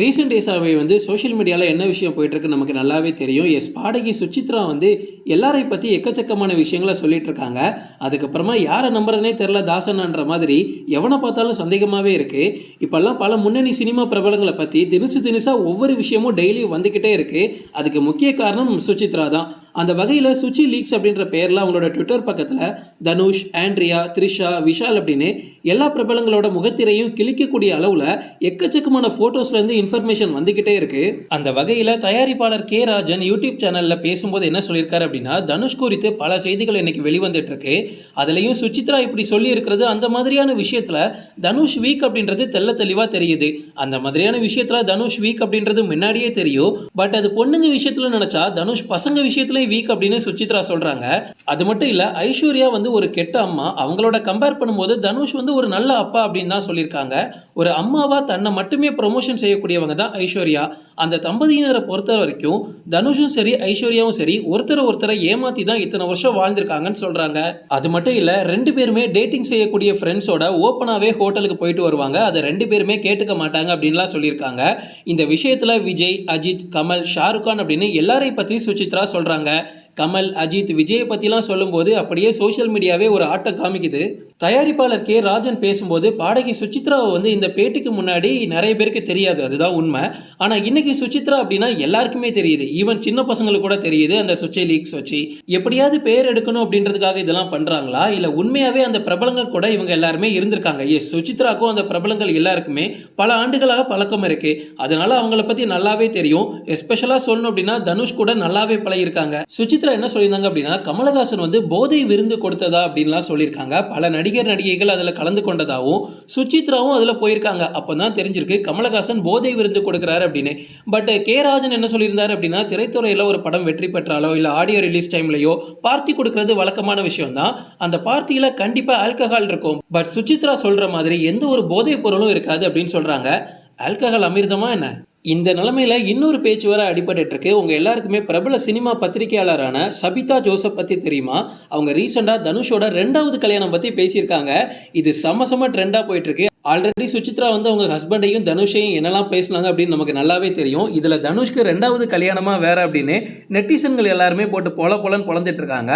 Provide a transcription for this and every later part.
Recent டேஸாகவே வந்து social மீடியாவில் என்ன விஷயம் போயிட்டுருக்கு நமக்கு நல்லாவே தெரியும். எஸ் பாடகி சுச்சித்ரா வந்து எல்லாரை பற்றி எக்கச்சக்கமான விஷயங்களை சொல்லிட்டு இருக்காங்க அதுக்கப்புறமா யாரை நம்புறதுனே தெரில தாசனான்ற மாதிரி. எவனை பார்த்தாலும் சந்தேகமாகவே இருக்குது இப்போல்லாம் பல முன்னணி சினிமா பிரபலங்களை பற்றி தினசு தினசாக ஒவ்வொரு விஷயமும் டெய்லியும் வந்துக்கிட்டே இருக்குது அதுக்கு முக்கிய காரணம் சுச்சித்ரா தான். அந்த வகையில் சுச்சி லீக்ஸ் அப்படின்ற பெயரில் அவங்களோட ட்விட்டர் பக்கத்தில் தனுஷ் ஆண்ட்ரியா த்ரிஷா விஷால் அப்படின்னு எல்லா பிரபலங்களோட முகத்திரையும் கிழிக்கக்கூடிய அளவில் எக்கச்சக்கமான ஃபோட்டோஸ்லேருந்து இன்ஃபர்மேஷன் வந்துக்கிட்டே இருக்குது அந்த வகையில் தயாரிப்பாளர் கே ராஜன் யூடியூப் சேனலில் பேசும்போது என்ன சொல்லியிருக்காரு அப்படின்னா தனுஷ் குறித்து பல செய்திகள் இன்னைக்கு வெளிவந்துட்டு இருக்கு. அதுலேயும் சுச்சித்ரா இப்படி சொல்லி இருக்கிறது அந்த மாதிரியான விஷயத்தில் தனுஷ் வீக் அப்படின்றது தெள்ள தெளிவாக தெரியுது. அந்த மாதிரியான விஷயத்தில் தனுஷ் வீக் அப்படின்றது முன்னாடியே தெரியும். பட் அது பொண்ணுங்க விஷயத்தில் நினச்சா தனுஷ் பசங்க விஷயத்துல வீக் அப்படின்னு சுசித்ரா சொல்கிறாங்க அது மட்டும் இல்லை ஐஸ்வர்யா வந்து ஒரு கெட்ட அம்மா. அவங்களோட கம்பேர் பண்ணும்போது தனுஷ் வந்து ஒரு நல்ல அப்பா அப்படின்னு தான் சொல்லியிருக்காங்க. ஒரு அம்மாவா தன்னை மட்டுமே ப்ரொமோஷன் செய்யக்கூடியவங்க தான் ஐஸ்வர்யா. அந்த தம்பதியினரை பொறுத்த வரைக்கும் தனுஷும் சரி ஐஸ்வர்யாவும் சரி ஒருத்தரை ஒருத்தரை ஏமாத்தி தான் இத்தனை வருஷம் வாழ்ந்திருக்காங்கன்னு சொல்றாங்க. அது மட்டும் இல்ல ரெண்டு பேருமே டேட்டிங் செய்யக்கூடிய ஃப்ரெண்ட்ஸோட ஓப்பனாவே ஹோட்டலுக்கு போயிட்டு வருவாங்க. அதை ரெண்டு பேருமே கேட்டுக்க மாட்டாங்க அப்படின்லாம் சொல்லியிருக்காங்க. இந்த விஷயத்துல விஜய் அஜித் கமல் ஷாருக்கான் அப்படின்னு எல்லாரையும் பத்தி சுசித்ரா சொல்றாங்க. கமல் அஜித் விஜயை பற்றிலாம் சொல்லும்போது அப்படியே சோஷியல் மீடியாவே ஒரு ஆட்டம் காமிக்குது. தயாரிப்பாளர் கே. ராஜன் பேசும்போது பாடகி சுச்சித்ராவை வந்து இந்த பேட்டிக்கு முன்னாடி நிறைய பேருக்கு தெரியாது அதுதான் உண்மை. ஆனால் இன்னைக்கு சுச்சித்ரா அப்படின்னா எல்லாருக்குமே தெரியுது. ஈவன் சின்ன பசங்களுக்கு கூட தெரியுது அந்த சுச்சை லீக்ஸ் வச்சு. எப்படியாவது பேர் எடுக்கணும் அப்படின்றதுக்காக இதெல்லாம் பண்ணுறாங்களா இல்லை உண்மையாகவே அந்த பிரபலங்கள் கூட இவங்க எல்லாருமே இருந்திருக்காங்க. எஸ் சுச்சித்ராக்கும் அந்த பிரபலங்கள் எல்லாருக்குமே பல ஆண்டுகளாக பழக்கம் இருக்கு. அதனால அவங்கள பற்றி நல்லாவே தெரியும். எஸ்பெஷலாக சொல்லணும் அப்படின்னா தனுஷ் கூட நல்லாவே பழகிருக்காங்க சுசித்ரா என்ன சொல்லியிருந்தாங்க அப்படின்னா கமலஹாசன் வந்து போதை விருந்து கொடுத்ததா அப்படின்லாம் சொல்லியிருக்காங்க. பல நடிகர் நடிகைகள் அதில் கலந்து கொண்டதாகவும் சுச்சித்ராவும் அதில் போயிருக்காங்க. அப்போ தான் தெரிஞ்சிருக்கு கமலஹாசன் போதை விருந்து கொடுக்குறாரு அப்படின்னு. பட் கே ராஜன் என்ன சொல்லியிருந்தாரு அப்படின்னா திரைத்துறையில் ஒரு படம் வெற்றி பெற்றாலோ இல்லை ஆடியோ ரிலீஸ் டைம்லையோ பார்ட்டி கொடுக்கறது வழக்கமான விஷயம் தான் அந்த பார்ட்டியில் கண்டிப்பாக ஆல்கஹால் இருக்கும். பட் சுச்சித்ரா சொல்கிற மாதிரி எந்த ஒரு போதைப் பொருளும் இருக்காது அப்படின்னு சொல்கிறாங்க ஆல்கஹால் அமிர்தமா என்ன? இந்த நிலமையில இன்னொரு பேச்சு வர அடிபட்டுருக்கு உங்க எல்லாருக்குமே பிரபல சினிமா பத்திரிகையாளரான சபிதா ஜோசப் பத்தி தெரியுமா? அவங்க ரீசெண்டா தனுஷோட ரெண்டாவது கல்யாணம் பத்தி பேசியிருக்காங்க. இது செம செம ட்ரெண்டா போயிட்டு இருக்கு. ஆல்ரெடி சுச்சித்ரா வந்து அவங்க ஹஸ்பண்டையும் தனுஷையும் என்னெல்லாம் பேசினாங்க அப்படின்னு நமக்கு நல்லாவே தெரியும். இதில் தனுஷ்க்கு ரெண்டாவது கல்யாணமாக வேற அப்படின்னு நெட்டிசன்கள் எல்லாருமே போட்டு பொல பொலன்னு பொழந்துட்டு இருக்காங்க.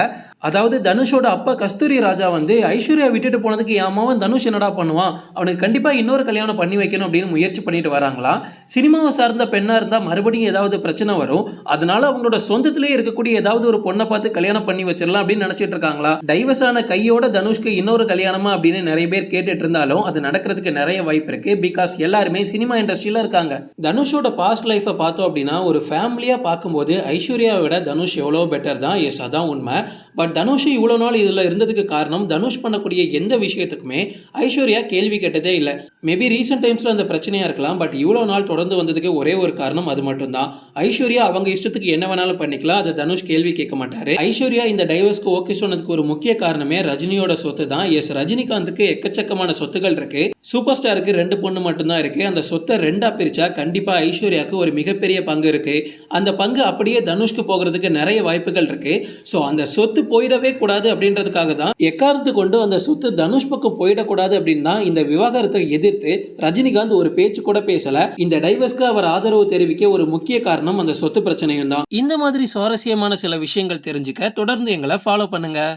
அதாவது தனுஷோட அப்பா கஸ்தூரி ராஜா வந்து ஐஸ்வர்யா விட்டுட்டு போனதுக்கு ஏமாவும் தனுஷ் என்னடா பண்ணுவான்? அவனுக்கு கண்டிப்பாக இன்னொரு கல்யாணம் பண்ணி வைக்கணும் அப்படின்னு முயற்சி பண்ணிட்டு வராங்களாம் சினிமாவை சார்ந்த பெண்ணாக இருந்தால் மறுபடியும் ஏதாவது பிரச்சனை வரும். அதனால அவங்களோட சொந்தத்திலே இருக்கக்கூடிய ஏதாவது ஒரு பொண்ணை பார்த்து கல்யாணம் பண்ணி வச்சிடலாம் அப்படின்னு நினச்சிட்டு இருக்காங்களா? டைவர்ஸ் ஆன கையோட தனுஷ்க்கு இன்னொரு கல்யாணமா அப்படின்னு நிறைய பேர் கேட்டுட்டு இருந்தாலும் அது நடக்கிறது நடக்கிறதுக்கு நிறைய வாய்ப்பு இருக்கு. பிகாஸ் எல்லாருமே சினிமா இண்டஸ்ட்ரியில் இருக்காங்க. தனுஷோட பாஸ்ட் லைஃப்பை பார்த்தோம் அப்படின்னா ஒரு ஃபேமிலியா பார்க்கும்போது ஐஸ்வர்யாவை விட தனுஷ் எவ்வளோ பெட்டர் தான்? எஸ் அதான் உண்மை. பட் தனுஷ் இவ்வளோ நாள் இதில் இருந்ததுக்கு காரணம் தனுஷ் பண்ணக்கூடிய எந்த விஷயத்துக்குமே ஐஸ்வர்யா கேள்வி கேட்டதே இல்லை. மேபி ரீசெண்ட் டைம்ஸில் அந்த பிரச்சனையாக இருக்கலாம் பட் இவ்வளோ நாள் தொடர்ந்து வந்ததுக்கு ஒரே ஒரு காரணம் அது மட்டும்தான். ஐஸ்வர்யா அவங்க இஷ்டத்துக்கு என்ன வேணாலும் பண்ணிக்கலாம் அதை தனுஷ் கேள்வி கேட்க மாட்டாரு. ஐஸ்வர்யா இந்த டைவர்ஸ்க்கு ஓகே சொன்னதுக்கு ஒரு முக்கிய காரணமே ரஜினியோட சொத்து தான். எஸ் ரஜினிகாந்துக்கு எக்கச்சக்கமான சொத்துகள் இருக்கு. சூப்பர் ஸ்டாருக்கு ரெண்டு பொண்ணு மட்டும்தான் இருக்குது அந்த சொத்தை ரெண்டாக பிரித்தா கண்டிப்பாக ஐஸ்வர்யாவுக்கு ஒரு மிகப்பெரிய பங்கு இருக்குது அந்த பங்கு அப்படியே தனுஷ்க்கு போகிறதுக்கு நிறைய வாய்ப்புகள் இருக்குது ஸோ அந்த சொத்து போயிடவே கூடாது அப்படின்றதுக்காக தான் எக்காரத்து கொண்டு அந்த சொத்து தனுஷ் பக்கம் போயிடக்கூடாது அப்படின்னா இந்த விவாகரத்தை எதிர்த்து ரஜினிகாந்த் ஒரு பேச்சு கூட பேசலை. இந்த டைவர்ஸ்க்கு அவர் ஆதரவு தெரிவிக்க ஒரு முக்கிய காரணம் அந்த சொத்து பிரச்சனையும் தான். இந்த மாதிரி சுவாரஸ்யமான சில விஷயங்கள் தெரிஞ்சுக்க தொடர்ந்து எங்களை ஃபாலோ பண்ணுங்கள்